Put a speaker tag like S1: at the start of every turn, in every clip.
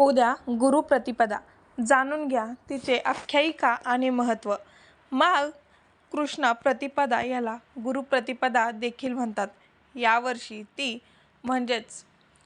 S1: उद्या गुरुप्रतिपदा. जाणून घ्या तिचे आख्यायिका आणि महत्त्व. माघ कृष्ण प्रतिपदा याला गुरुप्रतिपदा देखील म्हणतात. यावर्षी ती म्हणजेच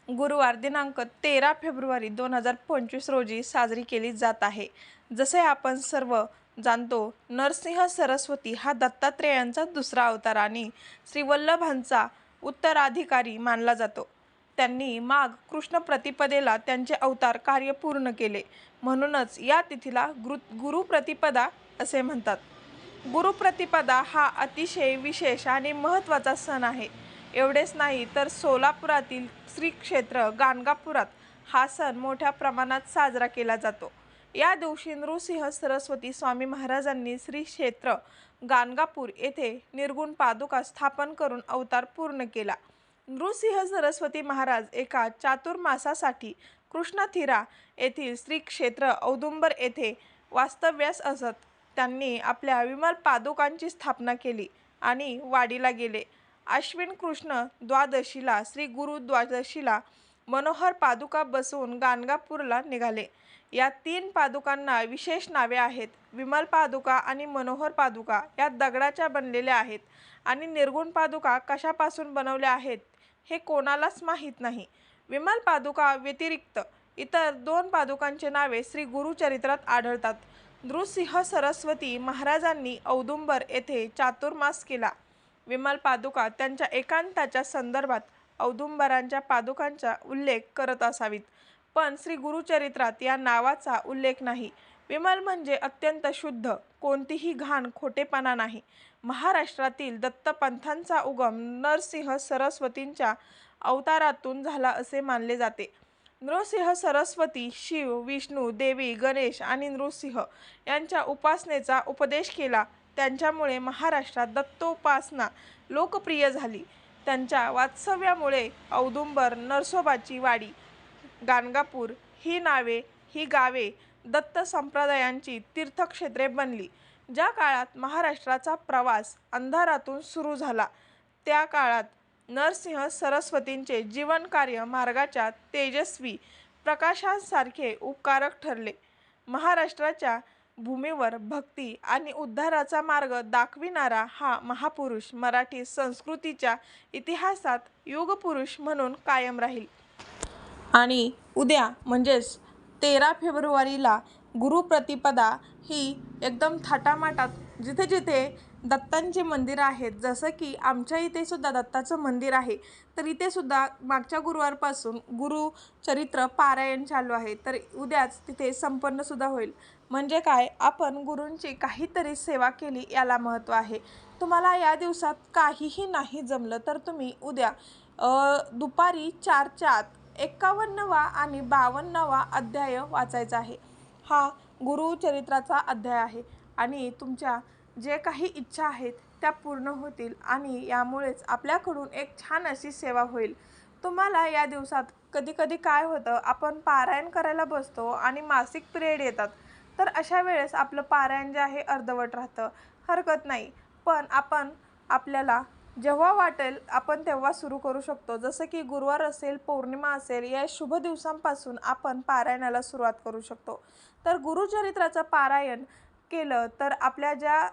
S1: गुरुवार दिनांक तेरा फेब्रुवारी दोन हजार पंचवीस रोजी साजरी केली जात आहे. जसे आपण सर्व जाणतो नरसिंह सरस्वती हा दत्तात्रेयांचा दुसरा अवतार आणि श्रीवल्लभांचा उत्तराधिकारी मानला जातो. त्यांनी माघ कृष्ण प्रतिपदेला त्यांचे अवतार कार्य पूर्ण केले. म्हणूनच या तिथीला गुरु गुरुप्रतिपदा असे म्हणतात. गुरुप्रतिपदा हा अतिशय विशेष आणि महत्त्वाचा सण आहे. एवढेच नाही तर सोलापुरातील श्री क्षेत्र गाणगापुरात हा सण मोठ्या प्रमाणात साजरा केला जातो. या दिवशी नृसिंह सरस्वती स्वामी महाराजांनी श्री क्षेत्र गाणगापूर येथे निर्गुण पादुका स्थापन करून अवतार पूर्ण केला. नृसिंह सरस्वती महाराज एका चातुर्मासासाठी कृष्णथिरा येथील श्री क्षेत्र औदुंबर येथे वास्तव्यास असत. त्यांनी आपल्या विमल पादुकांची स्थापना केली आणि वाडीला गेले. आश्विन कृष्ण द्वादशीला श्री गुरु द्वादशीला मनोहर पादुका बसवून गाणगापूरला निघाले. या तीन पादुकांना विशेष नावे आहेत. विमल पादुका आणि मनोहर पादुका या दगडाच्या बनलेल्या आहेत. आणि निर्गुण पादुका कशापासून बनवल्या आहेत हे कोणालाच माहीत नाही. विमल पादुका व्यतिरिक्त इतर दोन पादुकांचे नावे श्री गुरुचरित्रात आढळतात. नृसिंह सरस्वती महाराजांनी औदुंबर येथे चातुर्मास केला. विमल पादुका त्यांच्या एकांताच्या संदर्भात औदुंबरांच्या पादुकांचा उल्लेख करत असावीत. पण श्री गुरुचरित्रात या नावाचा उल्लेख नाही. विमल म्हणजे अत्यंत शुद्ध कोणतीही घाण खोटेपणा नाही. महाराष्ट्रातील दत्तपंथांचा उगम नरसिंह सरस्वतींच्या अवतारातून झाला असे मानले जाते. नृसिंह सरस्वती शिव विष्णू देवी गणेश आणि नृसिंह यांच्या उपासनेचा उपदेश केला. त्यांच्यामुळे महाराष्ट्रात दत्तोपासना लोकप्रिय झाली. त्यांच्या वास्तव्यामुळे औदुंबर नरसोबाची वाडी गाणगापूर ही नावे ही गावे दत्त संप्रदायांची तीर्थक्षेत्रे बनली ज्या काळात महाराष्ट्राचा प्रवास अंधारातून सुरू झाला. त्या काळात नरसिंह सरस्वतींचे जीवनकार्य मार्गाच्या तेजस्वी प्रकाशांसारखे उपकारक ठरले. महाराष्ट्राच्या भूमीवर भक्ती आणि उद्धाराचा मार्ग दाखविणारा हा महापुरुष मराठी संस्कृतीच्या इतिहासात युगपुरुष म्हणून कायम राहील. आणि उद्या म्हणजेच तेरा फेब्रुवारीला गुरुप्रतिपदा ही एकदम थाटामाटात जिथे जिथे दत्तांचे मंदिर आहेत जसं की आमच्या इथे सुद्धा दत्ताचं मंदिर आहे तर इथे सुद्धा मागच्या गुरुवारपासून गुरु चरित्र पारायण चालू आहे तर उद्याच तिथे संपन्नसुद्धा होईल. म्हणजे काय? आपण गुरूंची काहीतरी सेवा केली याला महत्त्व आहे. तुम्हाला या दिवसात काहीही नाही जमलं तर तुम्ही उद्या दुपारी चारच्या आत एकावन्नवा आणि बावन्नवा अध्याय वाचायचा आहे. हा गुरुचरित्राचा अध्याय आहे आणि तुमच्या जे काही इच्छा आहेत त्या पूर्ण होतील आणि यामुळेच आपल्याकडून एक छान अशी सेवा होईल. तुम्हाला या दिवसात कधी कधी काय होतं आपण पारायण करायला बसतो आणि मासिक पिरियड येतात. तर अशा वेळेस आपलं पारायण जे आहे अर्धवट राहतं. हरकत नाही. पण आपण आपल्याला जेव्हा वाटेल आपण तेव्हा सुरू करू शकतो. जसं की गुरुवार असेल पौर्णिमा असेल या शुभ दिवसांपासून आपण पारायणाला सुरुवात करू शकतो. तर गुरुचरित्राचं पारायण केलं तर आपल्या ज्या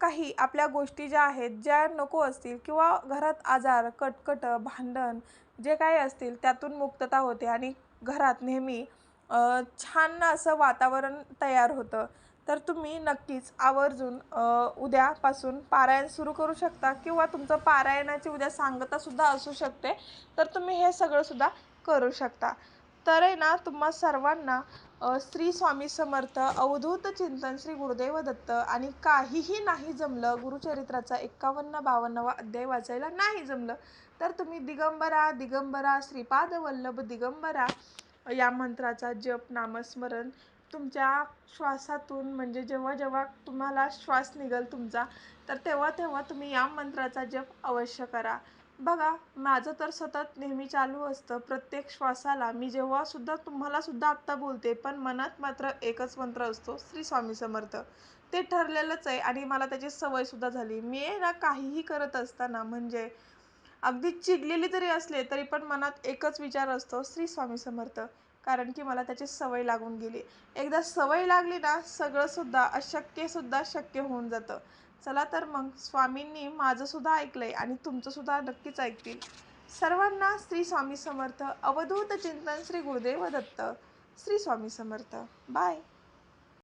S1: काही आपल्या गोष्टी ज्या आहेत ज्या नको असतील किंवा घरात आजार कटकट भांडण जे काही असतील त्यातून मुक्तता होते आणि घरात नेहमी छान असं वातावरण तयार होतं. तर तुम्ही नक्कीच आवर्जून उद्यापासून पारायण सुरू करू शकता किंवा तुमचं पारायणाची उद्या सांगतासुद्धा असू शकते तर तुम्ही हे सगळंसुद्धा करू शकता. तर आहे ना तुम्हा सर्वांना श्री स्वामी समर्थ अवधूत चिंतन श्री गुरुदेव दत्त आणि काहीही नाही जमलं गुरुचरित्राचा एक्कावन्न बावन्नवा अध्याय वाचायला नाही जमलं तर तुम्ही दिगंबरा दिगंबरा श्रीपाद वल्लभ दिगंबरा या मंत्राचा जप नामस्मरण तुमच्या श्वासातून म्हणजे जेव्हा जेव्हा तुम्हाला श्वास निघेल तुमचा तर तेव्हा तेव्हा तुम्ही या मंत्राचा जप अवश्य करा. बघा माझं तर सतत नेहमी चालू असतं. प्रत्येक श्वासाला मी जेव्हासुद्धा तुम्हालासुद्धा आत्ता बोलते पण मनात मात्र एकच मंत्र असतो श्री स्वामी समर्थ. ते ठरलेलंच आहे आणि मला त्याची सवय सुद्धा झाली. मी ना काहीही करत असताना म्हणजे अगदी चिडलेली जरी असले तरी पण मनात एकच विचार असतो श्री स्वामी समर्थ. कारण की मला त्याची सवय लागून गेली. एकदा सवय लागली ना सगळंसुद्धा अशक्यसुद्धा शक्य होऊन जातं. चला तर मग स्वामींनी माझंसुद्धा ऐकलं आहे आणि तुमचंसुद्धा नक्कीच ऐकतील. सर्वांना श्री स्वामी समर्थ. अवधूत चिंतन श्री गुरुदेव दत्त. श्री स्वामी समर्थ. बाय